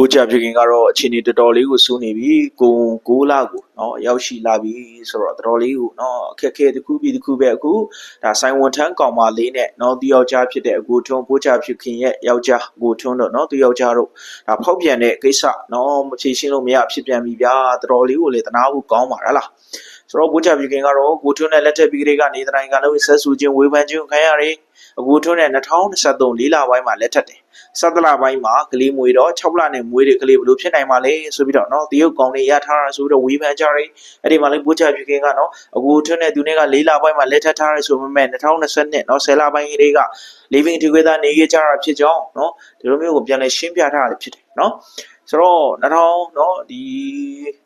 ိုးကြပြခင်ကတော့အချိန်ကြီးတော်တော်လေးကိုစိုးနေပြီကိုကိုလာကို နော်အရောက်ရှိလာပြီဆိုတော့တော်တော်လေးကိုနော်အခက်အခဲတစ်ခုပြီးတစ်ခုပဲအခုဒါဆိုင်ဝန်ထမ်းကောင်မလေးနဲ့နော်သူယောက်ျားဖြစ်တဲ့အကိုထွန်းပိုးချဖြစ်ခင်ရဲ့ယောက်ျားကိုထွန်းတော့နော်သူယောက်ျားတို့ဒါဖောက်ပြန်တဲ့ကိစ္စနော်မဖြေရှင်းလို့မရဖြစ်ပြန်ပြီဗျာတော်တော်လေးကိုလေတနာဖို့ကောင်းပါလားဆိုတော့ကိုချပြခင်ကတော့ကိုထွန်းနဲ့လက်ထက်ပြီးကလေးကနေတိုင်းကလည်းဆက်ဆူခြင်းဝေဖန်ခြင်းခံရတယ်။အခုထွန်းနဲ့2023လေးလပိုင်းမှာလက်ထက်တယ်။7လပိုင်းမှာကလေးမွေတော့6လနဲ့မွေးတဲ့ကလေးဘလို့ဖြစ်နိုင်မှာလဲဆိုပြီးတော့နော်တရုတ်ကောင်တွေရထားတာဆိုပြီးတော့ဝေဖန်ကြတယ်အဲ့ဒီမှာလည်းပို့ချပြခင်ကเนาะအခုထွန်းတဲ့သူတွေက၄လပိုင်းမှာလက်ထပ်ထားရဆိုပေမဲ့2020နဲ့เนาะ10လပိုင်းကလေးက living together နေခဲ့ကြတာဖြစ်ကြောင်းเนาะဒီလိုမျိုးကိုပြန်လဲရှင်းပြထားတာဖြစ်တယ်เนาะဆိုတော့2000เนาะဒီ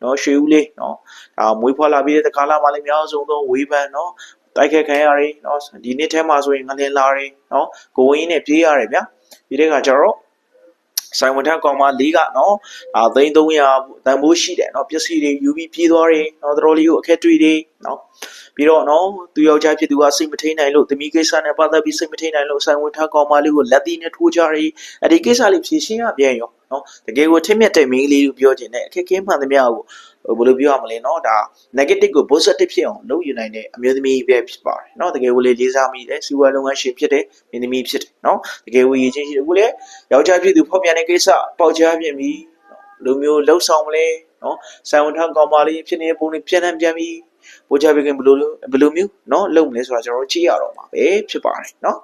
เนาะရွှေဦးလေးเนาะဒါမွေးဖွားလာပြီးတဲ့ခါလာမှလည်းအများဆုံးသောဝေဖန်เนาะတိုက်ခက်ခံရတယ်เนาะဒီနေ့ထဲမှာဆိုရင်ငလင်လာတယ်เนาะကိုဝင်းနဲ့ပြေးရတယ်ဗျာ ဒီတဲ့ကကျတော့ ဆိုင်ဝန်ထမ်းကောင်မ၄ကနော်အာသိန်း300တန်ဖိုးရှိတယ်နော်ပစ္စည်းတွေယူပြီးပြေးသွားတယ်နော်တော်တော်လေးကိုအခက်တွေ့တယ်နော်ပြီးတော့နော်သူယောက်ျားဖြစ်သူကစိတ်မထိန်နိုင်လို့တမိကိစ္စနဲ့ပတ်သက်ပြီးစိတ်မထိန်နိုင်လို့ဆိုင်ဝန်ထမ်းကောင်မလေးကိုလက်သီးနဲ့ထိုးကြတယ်အဲ့ဒီကိစ္စလေးဖြေရှင်းရပြန်ရောနော်တကယ်ကိုထိမြက်တဲ့မင်းလေးလို့ပြောချင်တယ်အခက်ခဲမှန်သမျှကို ဘယ်လိုပြောရမလဲနော်ဒါ negative ကို positive ဖြစ်အောင်လုပ်ယူနိုင်တဲ့အမျိုးသမီးပဲဖြစ်ပါတယ်เนาะတကယ်ကိုလေလေးစားမိတယ်စီဝါလုပ်ငန်းရှင်ဖြစ်တယ်မင်းသမီးဖြစ်တယ်เนาะတကယ်ကိုရည်ချင်းရှိတယ်အခုလေယောက်ျားဖြစ်သူဖောက်ပြန်တဲ့ကိစ္စပေါက်ကြားပြင်ပြီးလူမျိုးလှုပ်ဆောင်မလဲเนาะဆိုင်ဝန်ထမ်းကောင်မလေးဖြစ်နေတဲ့ပုံတွေပြန်နှံပြန်ပြီးပို့ချပေးခင်ဘယ်လိုဘယ်လိုမျိုးเนาะလုပ်မလဲဆိုတာကျွန်တော်တို့ကြည့်ရတော့မှာပဲဖြစ်ပါတယ်เนาะ